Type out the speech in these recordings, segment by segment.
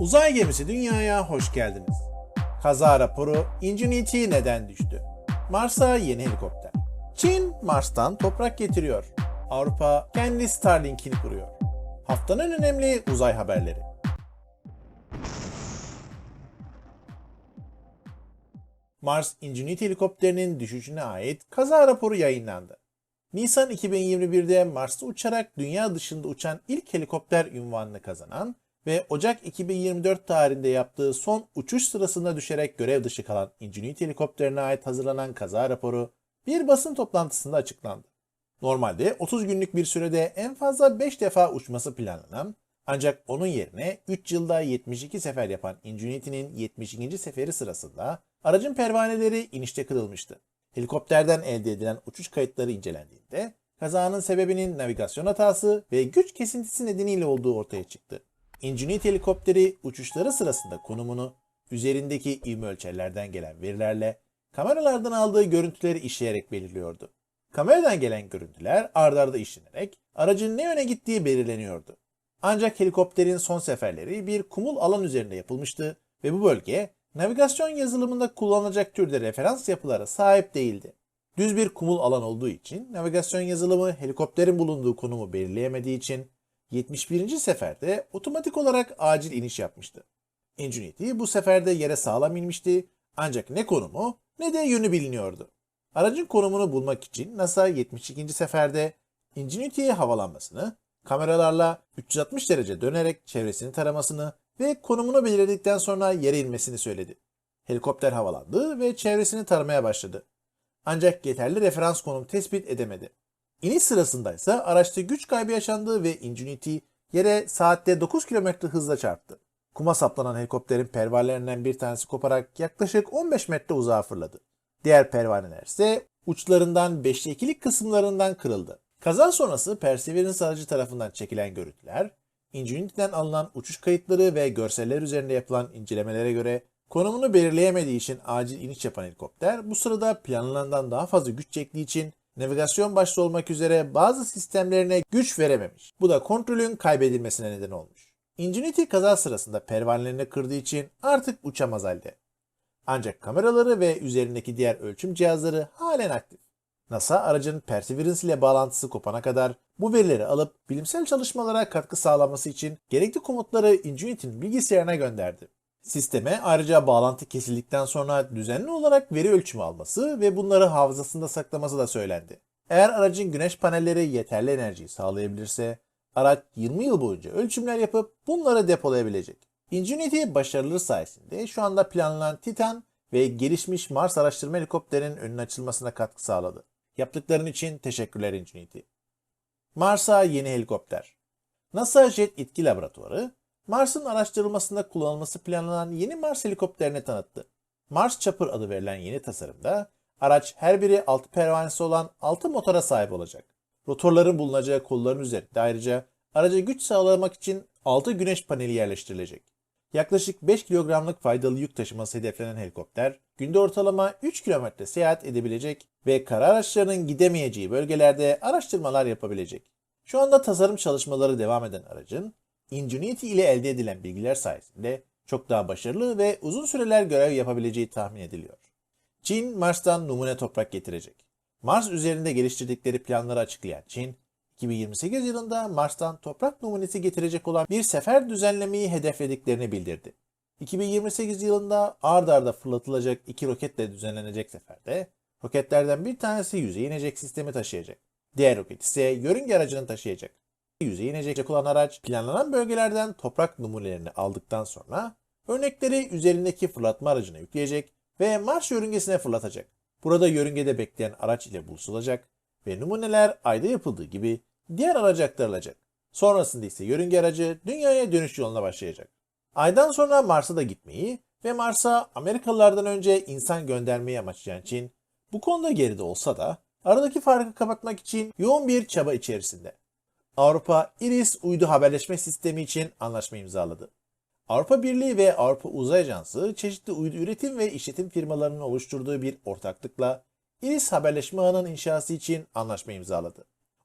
Uzay gemisi dünyaya hoş geldiniz. Kaza raporu Ingenuity neden düştü? Mars'a yeni helikopter. Çin Mars'tan toprak getiriyor. Avrupa kendi Starlink'ini kuruyor. Haftanın önemli uzay haberleri. Mars Ingenuity helikopterinin düşüşüne ait kaza raporu yayınlandı. Nisan 2021'de Mars'ta uçarak dünya dışında uçan ilk helikopter ünvanını kazanan ve Ocak 2024 tarihinde yaptığı son uçuş sırasında düşerek görev dışı kalan Ingenuity helikopterine ait hazırlanan kaza raporu bir basın toplantısında açıklandı. Normalde 30 günlük bir sürede en fazla 5 defa uçması planlanan ancak onun yerine 3 yılda 72 sefer yapan Ingenuity'nin 72. seferi sırasında aracın pervaneleri inişte kırılmıştı. Helikopterden elde edilen uçuş kayıtları incelendiğinde kazanın sebebinin navigasyon hatası ve güç kesintisi nedeniyle olduğu ortaya çıktı. Ingenuity helikopteri uçuşları sırasında konumunu üzerindeki ivme ölçerlerden gelen verilerle kameralardan aldığı görüntüleri işleyerek belirliyordu. Kameradan gelen görüntüler ard arda işlenerek aracın ne yöne gittiği belirleniyordu. Ancak helikopterin son seferleri bir kumul alan üzerinde yapılmıştı ve bu bölge navigasyon yazılımında kullanılacak türde referans yapılara sahip değildi. Düz bir kumul alan olduğu için navigasyon yazılımı helikopterin bulunduğu konumu belirleyemediği için 71. seferde otomatik olarak acil iniş yapmıştı. Ingenuity bu seferde yere sağlam inmişti ancak ne konumu ne de yönü biliniyordu. Aracın konumunu bulmak için NASA 72. seferde Ingenuity'ye havalanmasını, kameralarla 360 derece dönerek çevresini taramasını ve konumunu belirledikten sonra yere inmesini söyledi. Helikopter havalandı ve çevresini taramaya başladı. Ancak yeterli referans konum tespit edemedi. İniş sırasındaysa araçta güç kaybı yaşandı ve Ingenuity yere saatte 9 km hızla çarptı. Kuma saplanan helikopterin pervanelerinden bir tanesi koparak yaklaşık 15 metre uzağa fırladı. Diğer pervaneler ise uçlarından 5'te 2'lik kısımlarından kırıldı. Kaza sonrası Perseverance aracı tarafından çekilen görüntüler, Ingenuity'den alınan uçuş kayıtları ve görseller üzerinde yapılan incelemelere göre konumunu belirleyemediği için acil iniş yapan helikopter bu sırada planlanandan daha fazla güç çektiği için navigasyon başta olmak üzere bazı sistemlerine güç verememiş. Bu da kontrolün kaybedilmesine neden olmuş. Ingenuity kaza sırasında pervanelerini kırdığı için artık uçamaz halde. Ancak kameraları ve üzerindeki diğer ölçüm cihazları halen aktif. NASA aracın Perseverance ile bağlantısı kopana kadar bu verileri alıp bilimsel çalışmalara katkı sağlaması için gerekli komutları Ingenuity'nin bilgisayarına gönderdi. Sisteme ayrıca bağlantı kesildikten sonra düzenli olarak veri ölçümü alması ve bunları hafızasında saklaması da söylendi. Eğer aracın güneş panelleri yeterli enerjiyi sağlayabilirse araç 20 yıl boyunca ölçümler yapıp bunları depolayabilecek. Ingenuity başarıları sayesinde şu anda planlanan Titan ve gelişmiş Mars araştırma helikopterinin önünün açılmasına katkı sağladı. Yaptıkların için teşekkürler Ingenuity. Mars'a yeni helikopter. NASA Jet İtki Laboratuvarı, Mars'ın araştırılmasında kullanılması planlanan yeni Mars helikopterini tanıttı. Mars Chopper adı verilen yeni tasarımda araç her biri 6 pervanesi olan 6 motora sahip olacak. Rotorların bulunacağı kolların üzerinde ayrıca araca güç sağlamak için 6 güneş paneli yerleştirilecek. Yaklaşık 5 kilogramlık faydalı yük taşıması hedeflenen helikopter, günde ortalama 3 kilometre seyahat edebilecek ve kara araçlarının gidemeyeceği bölgelerde araştırmalar yapabilecek. Şu anda tasarım çalışmaları devam eden aracın, Ingenuity ile elde edilen bilgiler sayesinde çok daha başarılı ve uzun süreler görev yapabileceği tahmin ediliyor. Çin, Mars'tan numune toprak getirecek. Mars üzerinde geliştirdikleri planları açıklayan Çin, 2028 yılında Mars'tan toprak numunesi getirecek olan bir sefer düzenlemeyi hedeflediklerini bildirdi. 2028 yılında ard arda fırlatılacak iki roketle düzenlenecek seferde roketlerden bir tanesi yüzeye inecek sistemi taşıyacak. Diğer roket ise yörünge aracını taşıyacak. Yüzeye inecek olan araç planlanan bölgelerden toprak numunelerini aldıktan sonra örnekleri üzerindeki fırlatma aracına yükleyecek ve Mars yörüngesine fırlatacak. Burada yörüngede bekleyen araç ile buluşulacak ve numuneler ayda yapıldığı gibi diğer araca aktarılacak. Sonrasında ise yörünge aracı dünyaya dönüş yoluna başlayacak. Aydan sonra Mars'a da gitmeyi ve Mars'a Amerikalılardan önce insan göndermeyi amaçlayan Çin, bu konuda geride olsa da aradaki farkı kapatmak için yoğun bir çaba içerisinde. Avrupa Iris uydu haberleşme sistemi için anlaşma imzaladı. Avrupa Birliği ve Avrupa Uzay Ajansı çeşitli uydu üretim ve işletim firmalarının oluşturduğu bir ortaklıkla Iris haberleşme ağının inşası için anlaşma imzaladı.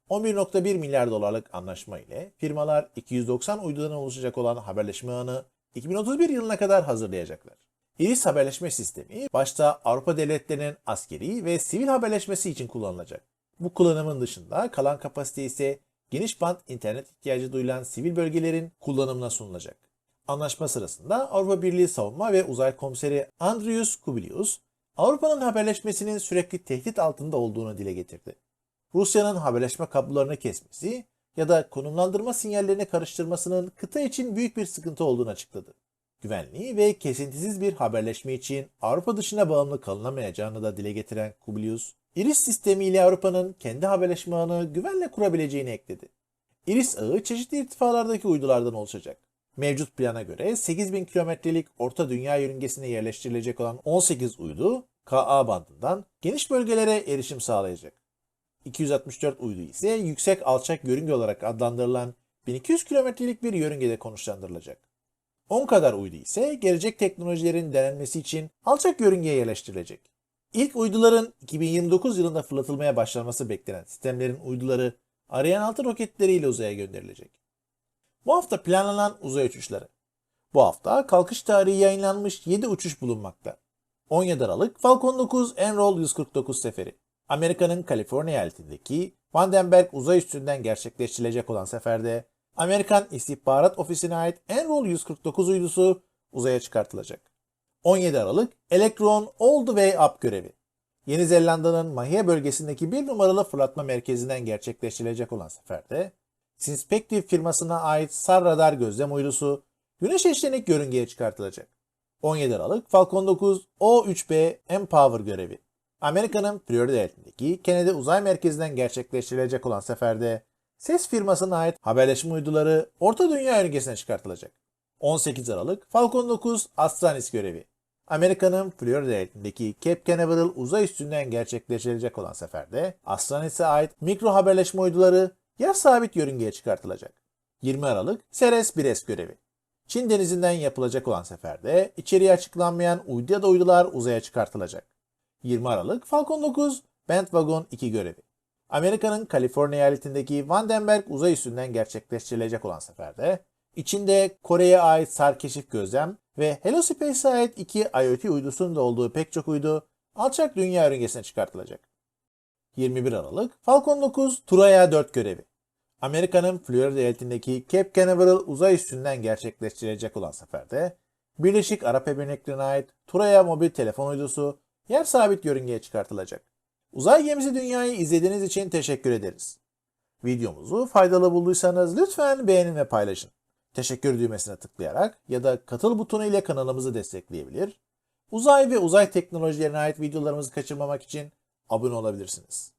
11.1 milyar dolarlık anlaşma ile firmalar 290 uydudan oluşacak olan haberleşme ağını 2031 yılına kadar hazırlayacaklar. İris haberleşme sistemi başta Avrupa devletlerinin askeri ve sivil haberleşmesi için kullanılacak. Bu kullanımın dışında kalan kapasite ise geniş band internet ihtiyacı duyulan sivil bölgelerin kullanımına sunulacak. Anlaşma sırasında Avrupa Birliği Savunma ve Uzay Komiseri Andrius Kubilius, Avrupa'nın haberleşmesinin sürekli tehdit altında olduğunu dile getirdi. Rusya'nın haberleşme kablolarını kesmesi ya da konumlandırma sinyallerini karıştırmasının kıta için büyük bir sıkıntı olduğunu açıkladı. Güvenli ve kesintisiz bir haberleşme için Avrupa dışına bağımlı kalınamayacağını da dile getiren Kubilius, Iris sistemiyle Avrupa'nın kendi haberleşme ağını güvenle kurabileceğini ekledi. Iris ağı çeşitli irtifalardaki uydulardan oluşacak. Mevcut plana göre 8000 kilometrelik orta dünya yörüngesine yerleştirilecek olan 18 uydu KA bandından geniş bölgelere erişim sağlayacak. 264 uydu ise yüksek alçak yörünge olarak adlandırılan 1200 kilometrelik bir yörüngede konuşlandırılacak. 10 kadar uydu ise gelecek teknolojilerin denenmesi için alçak yörüngeye yerleştirilecek. İlk uyduların 2029 yılında fırlatılmaya başlanması beklenen sistemlerin uyduları Ariane 6 roketleriyle uzaya gönderilecek. Bu hafta planlanan uzay uçuşları. Bu hafta kalkış tarihi yayınlanmış 7 uçuş bulunmakta. 17 Aralık Falcon 9 Enroll 149 seferi. Amerika'nın Kaliforniya eyaletindeki Vandenberg uzay üstünden gerçekleştirilecek olan seferde Amerikan İstihbarat Ofisi'ne ait Enroll 149 uydusu uzaya çıkartılacak. 17 Aralık Electron All the Way Up görevi. Yeni Zelanda'nın Mahia bölgesindeki bir numaralı fırlatma merkezinden gerçekleştirilecek olan seferde Synspective firmasına ait SAR radar gözlem uydusu güneş eşlenik yörüngeye çıkartılacak. 17 Aralık Falcon 9 O-3B Empower görevi. Amerika'nın Florida eyaletindeki Kennedy Uzay Merkezi'nden gerçekleştirilecek olan seferde SES firmasına ait haberleşme uyduları Orta Dünya yörüngesine çıkartılacak. 18 Aralık Falcon 9 Astranis görevi. Amerika'nın Florida eyaletindeki Cape Canaveral uzay üstünden gerçekleştirilecek olan seferde Astranis'e ait mikro haberleşme uyduları yer sabit yörüngeye çıkartılacak. 20 Aralık Ceres 1S görevi. Çin denizinden yapılacak olan seferde içeriği açıklanmayan uydu ya da uydular uzaya çıkartılacak. 20 Aralık Falcon 9 Bandwagon 2 görevi. Amerika'nın Kaliforniya eyaletindeki Vandenberg uzay üstünden gerçekleştirilecek olan seferde içinde Kore'ye ait SAR keşif gözlem ve Helospace'e ait iki IoT uydusunun da olduğu pek çok uydu alçak dünya yörüngesine çıkartılacak. 21 Aralık Falcon 9 Turaya 4 görevi. Amerika'nın Florida eyaletindeki Cape Canaveral uzay üstünden gerçekleştirilecek olan seferde Birleşik Arap Emirlikleri'ne ait Turaya mobil telefon uydusu yer sabit yörüngeye çıkartılacak. Uzay gemisi dünyayı izlediğiniz için teşekkür ederiz. Videomuzu faydalı bulduysanız lütfen beğenin ve paylaşın. Teşekkür düğmesine tıklayarak ya da katıl butonu ile kanalımızı destekleyebilir. Uzay ve uzay teknolojilerine ait videolarımızı kaçırmamak için abone olabilirsiniz.